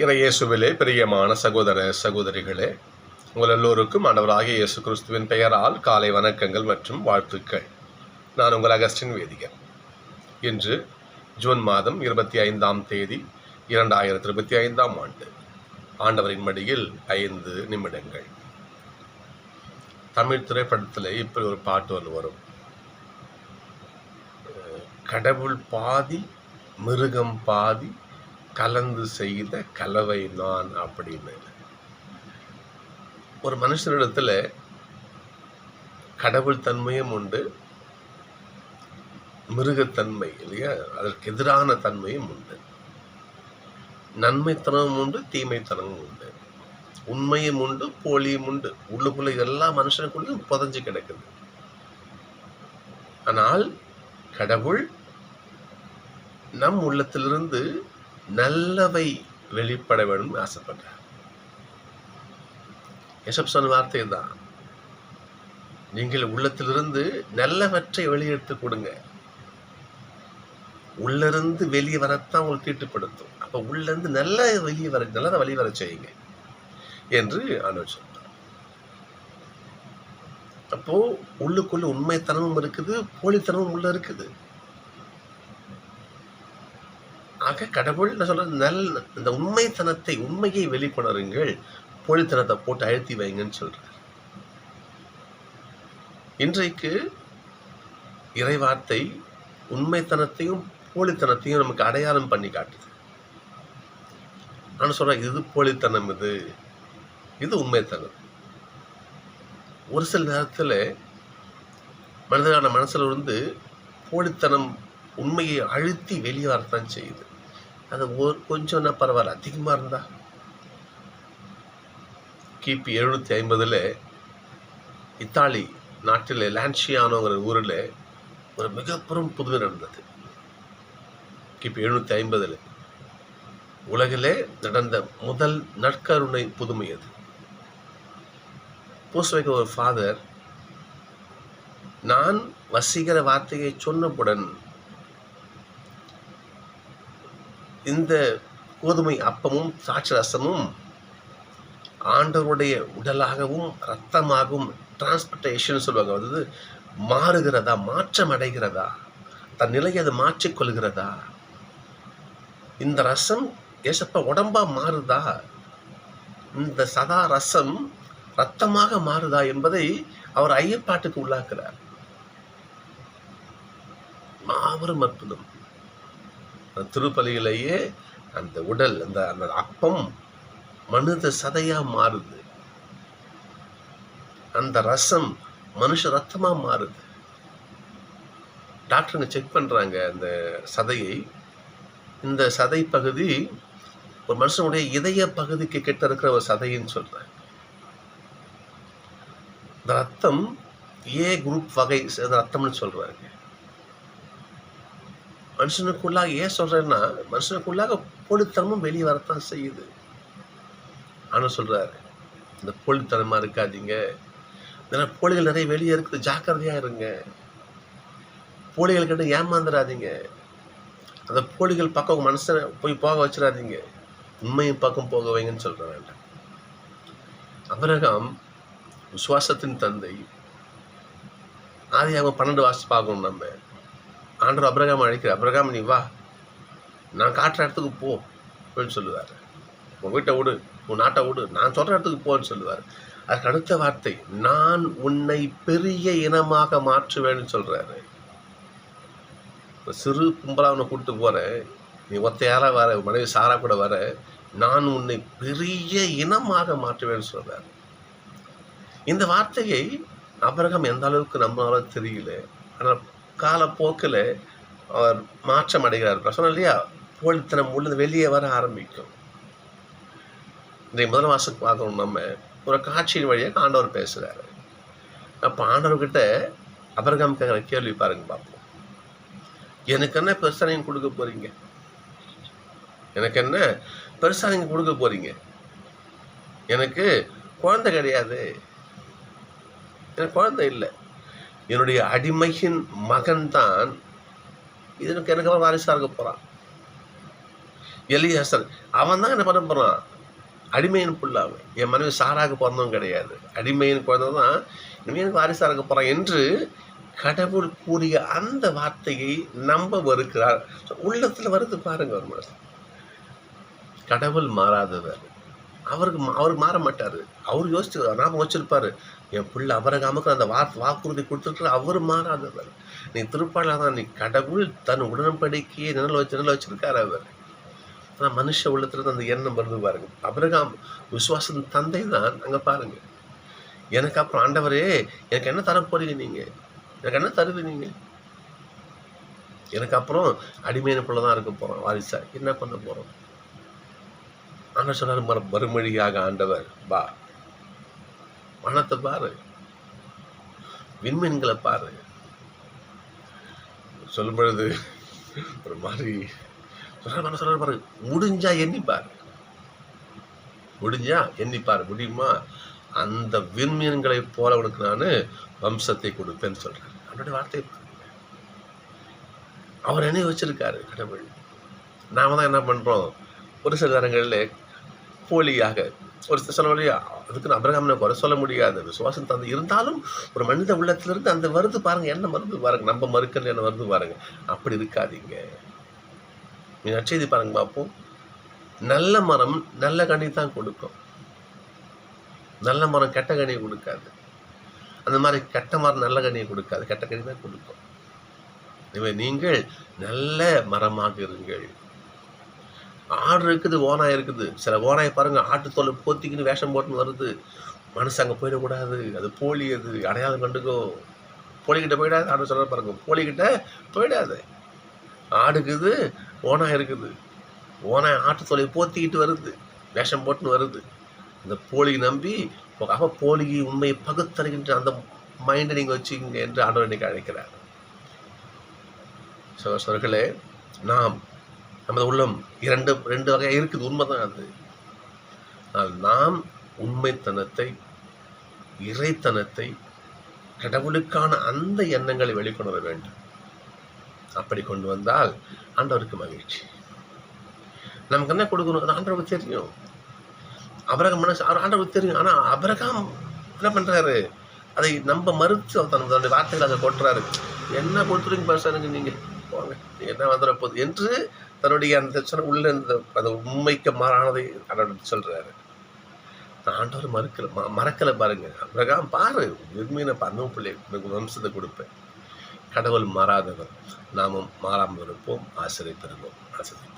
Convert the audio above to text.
இறையேசுவிலே பிரியமான சகோதர சகோதரிகளே உங்கள் எல்லோருக்கும் ஆண்டவராகிய இயேசு கிறிஸ்துவின் பெயரால் காலை வணக்கங்கள் மற்றும் வாழ்த்துக்கள். நான் உங்கள் அகஸ்டின் வேதிகர் இன்று ஜூன் மாதம் இருபத்தி ஐந்தாம் தேதி இரண்டாயிரத்தி இருபத்தி ஐந்தாம் ஆண்டு. ஆண்டவரின் மடியில் ஐந்து நிமிடங்கள். தமிழ் திரைப்படத்தில் இப்படி ஒரு பாட்டு ஒன்று வரும். கடவுள் பாதி மிருகம் பாதி கலந்து செய்த கலவை நான் அப்படின்னு. ஒரு மனுஷனிடத்துல கடவுள் தன்மையும் உண்டு மிருகத்தன்மை இல்லையா? அதற்கு எதிரான தன்மையும் உண்டு. நன்மைத்தனமும் உண்டு தீமைத்தனமும் உண்டு. உண்மையும் உண்டு போலியும் உண்டு. உள்ளுக்குள்ள எல்லா மனுஷனுக்குள்ளேயும் புதஞ்சு கிடக்குது. ஆனால் கடவுள் நம் உள்ளத்திலிருந்து நல்லவை வெளிப்பட வேண்டும் ஆசைப்பட்டார் எசப்சன் சொன்ன வார்த்தை தான். நீங்கள் உள்ளத்திலிருந்து நல்லவற்றை வெளியெடுத்து கொடுங்க. உள்ளிருந்து வெளியே வரத்தான் உங்களுக்கு தீட்டுப்படுத்தும். அப்போ உள்ளிருந்து நல்ல வெளியே வர நல்லதை வெளியே வர செய்யுங்க என்று ஆண்டவர் அப்போ உள்ளுக்குள்ள உண்மைத்தனமும் இருக்குது போலித்தனமும் உள்ள இருக்குது. ஆக கடவுள் என்ன சொல்ற நல் இந்த உண்மைத்தனத்தை உண்மையை வெளிக்கொணருங்கள். போலித்தனத்தை போட்டு அழுத்தி வைங்கன்னு சொல்றார். இன்றைக்கு இறைவார்த்தை உண்மைத்தனத்தையும் போலித்தனத்தையும் நமக்கு அடையாளம் பண்ணி காட்டுது. நான் சொல்கிறேன் இது போலித்தனம் இது. இது உண்மைத்தனம். ஒரு சில நேரத்தில் மனிதனான மனசில் இருந்து போலித்தனம் உண்மையை அழுத்தி வெளியே வரத்தான் செய்யுது. அது ஒரு கொஞ்சம்னா பரவாயில்ல அதிகமாக இருந்தா. கிபி எழுநூற்றி ஐம்பதில் இத்தாலி நாட்டில் லான்சியானோங்கிற ஊரில் ஒரு மிகப்பெரும் புதுமை நடந்தது. கிபி எழுநூற்றி ஐம்பதில் உலகிலே நடந்த முதல் நற்கருணை புதுமை அது. பூஸ்வைக்க ஒரு ஃபாதர் நான் வசீகர வார்த்தையை சொன்னவுடன் இந்த கோதுமை அப்பமும் திராட்சை ரசமும் ஆண்டவருடைய உடலாகவும் ரத்தமாகவும் டிரான்ஸ்பர்டேஷன் சொல்லுவாங்க. அதாவது மாறுகிறதா மாற்றம் அடைகிறதா தன் நிலையை அது மாற்றிக்கொள்கிறதா இந்த ரசம் ஏசப்ப உடம்பா மாறுதா? இந்த சதா ரசம் ரத்தமாக மாறுதா என்பதை அவர் ஐயப்பாட்டுக்கு உள்ளாக்குறார். மாபெரும் அற்புதம். திருப்பலியிலேயே அந்த உடல் அந்த அந்த அப்பம் மனித சதையா மாறுது. அந்த ரசம் மனுஷ ரத்தமா மாறுது. டாக்டருங்க செக் பண்றாங்க அந்த சதையை. இந்த சதை பகுதி ஒரு மனுஷனுடைய இதய பகுதிக்கு கிட்ட இருக்கிற ஒரு சதைன்னு சொல்றாங்க. இந்த ரத்தம் ஏ குரூப் வகை ரத்தம்னு சொல்றாங்க. மனுஷனுக்குள்ளாக ஏன் சொல்கிறேன்னா மனுஷனுக்குள்ளாக போலித்தனமும் வெளியே வரத்தான் செய்யுது. ஆனால் சொல்கிறார் இந்த பொழுத்தனமாக இருக்காதீங்க. இதெல்லாம் போலிகள் நிறைய வெளியே இருக்குது ஜாக்கிரதையாக இருங்க. போலிகள் கிட்ட ஏமாந்துடாதீங்க அந்த போலிகள் பக்கம் மனசை போய் போக வச்சிடாதீங்க. உண்மையும் பக்கம் போக வைங்கன்னு சொல்கிற வேண்டாம் அபிரகாம் விசுவாசத்தின் தந்தை ஆதி அவங்க பன்னெண்டு வாசி பார்க்கணும் நம்ம. ஆண்டர் அப்ரகாம் அழைக்கிற அப்ரகாம் நீ வா. நான் காட்டுற இடத்துக்கு போ அப்படின்னு சொல்லுவார். உன் வீட்டை விடு உன் நாட்டை விடு. நான் சொல்கிற இடத்துக்கு போன்னு சொல்லுவார். அதுக்கு அடுத்த வார்த்தை நான் உன்னை பெரிய இனமாக மாற்றுவேன்னு சொல்கிறாரு இப்போ சிறு கும்பலாக உன்னை கூப்பிட்டு போகிறேன் நீ ஒத்தையாராக வர மனைவி சாரா கூட வர நான் உன்னை பெரிய இனமாக மாற்றுவேன்னு சொல்கிறார் இந்த வார்த்தையை அபரகம் எந்த அளவுக்கு நம்மளால தெரியல. ஆனால் காலப்போக்கில் அவர் மாற்றம் அடைகிறார் சொன்ன இல்லையா? போலித்தனம் உள்ளது வெளியே வர ஆரம்பிக்கும். இன்றைய முதல் மாதத்துக்கு பார்க்கணும் நம்ம. ஒரு காட்சியின் வழியாக ஆண்டவர் பேசுகிறாரு அப்போ ஆண்டவர்கிட்ட அபரகம் கேட்குற கேள்வி பாருங்க பார்ப்போம். எனக்கு என்ன பெருசாக நீங்கள் கொடுக்க போகிறீங்க எனக்கு என்ன பெருசாக நீங்கள் கொடுக்க போகிறீங்க எனக்கு குழந்தை கிடையாது. எனக்கு குழந்தை இல்லை. என்னுடைய அடிமையின் மகன் தான் இதற்கு எனக்கு அவன் வாரிசாக இருக்க போகிறான் எலியாசர் அவன் தான் என்ன பண்ண போகிறான் அடிமையின் புள்ள அவன் என் மனைவி சாராக பிறந்தவன் கிடையாது. அடிமையின் குழந்தை தான் இனிமேல் எனக்கு வாரிசாக இருக்க போகிறான் என்று கடவுள் கூறிய அந்த வார்த்தையை நம்ப வருகிறார் உள்ளத்தில் வருது பாருங்க ஒரு மனசு கடவுள் மாறாதவர். அவருக்கு மா- அவர் மாற மாட்டார். அவர் யோசிச்சு ஞாபகம் வச்சுருப்பார் என் பிள்ளை அபரகாமுக்கு அந்த வா வாக்குறுதி கொடுத்துருக்குற அவர் மாறாதவர் நீ திருப்பாளர் தான் நீ கடவுள் தன் உடன்படிக்கையை நிழல் வச்சு நிழல் வச்சிருக்காரு அவர். ஆனால் மனுஷ உள்ளத்துல அந்த எண்ணம் வருது பாருங்க. அபரகாம் விசுவாசத்தின் தந்தை தான். அங்கே பாருங்கள் எனக்கு அப்புறம் ஆண்டவரே எனக்கு என்ன தர போறீங்க நீங்கள் எனக்கு என்ன தருது நீங்கள் எனக்கு அப்புறம் அடிமையான பிள்ளை தான் இருக்க போகிறோம் வாரிசா. என்ன பண்ண போகிறோம் ஆண்டவர் சொன்னார் மறு மறுமொழியாக ஆண்டவர் பா மனத்தை பாரு. விண்மீன்களை பாரு. சொல்லும் பொழுது ஒரு மாதிரி சொல்ற சொல்ற பாரு. முடிஞ்சா எண்ணிப்பார். முடிஞ்சா எண்ணிப்பார். முடியுமா? அந்த விண்மீன்களை போல உனக்கு நான் வம்சத்தை கொடுப்பேன்னு சொல்றேன் அவனுடைய வார்த்தை அவர் என்ன வச்சிருக்காரு கடவுள். நாம தான் என்ன பண்றோம்? ஒரு சில நேரங்களில் போலியாக ஒரு சில சொல்ல அதுக்கு அபிரகாமனை குறை சொல்ல முடியாது. விசுவாசம் தந்து இருந்தாலும் ஒரு மனித உள்ளத்திலிருந்து அந்த வருது பாருங்கள் என்ன மருந்து பாருங்கள் நம்ம மறுக்கல் என்ன மருந்து பாருங்கள் அப்படி இருக்காதீங்க. நீ நச்செய்தி பாருங்க பார்ப்போம் நல்ல மரம் நல்ல கனி தான் கொடுக்கும். நல்ல மரம் கெட்ட கனியை கொடுக்காது. அந்த மாதிரி கெட்ட மரம் நல்ல கனியை கொடுக்காது. கெட்ட கனி தான் கொடுக்கும். எனவே நீங்கள் நல்ல மரமாக இருங்கள். ஆடு இருக்குது ஓனாய் இருக்குது. சில ஓனாய் பாருங்கள் ஆட்டு தொலை போத்திக்கின்னு வேஷம் போட்டுன்னு வருது. மனசு அங்கே போயிடக்கூடாது. அது போலி அது அடையாளம் கண்டுக்கோ. போலிக்கிட்ட போயிடாது. ஆடு சொல்ல பாருங்க போலிக்கிட்ட போயிடாது. ஆடுக்குது ஓனாய் இருக்குது. ஓனாய் ஆட்டு தோலை போத்திக்கிட்டு வருது. வேஷம் போட்டுன்னு வருது. இந்த போலி நம்பி அப்போ போலி உண்மையை பகுத்தறிகின்ற அந்த மைண்டை நீங்கள் வச்சுக்கிங்க என்று ஆண்டவர் இன்னைக்கு அழைக்கிறார். சகோதரர்களே நாம் நமது உள்ளம் இரண்டு ரெண்டு வகையாக இருக்குது. உண்மைதான் அது. ஆனால் நாம் உண்மைத்தனத்தை இறைத்தனத்தை கடவுளுக்கான அந்த எண்ணங்களை வெளிக்கொணர வேண்டும். அப்படி கொண்டு வந்தால் ஆண்டவருக்கு மகிழ்ச்சி. நமக்கு என்ன கொடுக்கணும்? அது ஆண்டவருக்கு தெரியும். அபரகம் மனசு அவர் ஆண்டவருக்கு தெரியும். ஆனால் அபரகம் என்ன பண்ணுறாரு அதை நம்ம மறுத்து அவர் தன் தன்னுடைய வார்த்தைகள் அதை கொட்டுறாரு. என்ன கொடுத்துருங்க பர்சனுக்கு நீங்கள் போங்க. என்ன வந்துட போகுது என்று தன்னுடைய அந்த சொன்ன உள்ள இந்த அந்த உண்மைக்கு மாறானதை ஆண்டவர் சொல்கிறாரு ஆண்டவர் மறுக்கல ம- மறக்கலை பாருங்க. அபிரகாம் பாரு விரும்பின பண்ணும் பிள்ளை உனக்கு வம்சத்தை கொடுப்பேன். கடவுள் மாறாதவர் நாமும் மாறாமல் இருப்போம் ஆசிரியை பெறுவோம் ஆசிரியர்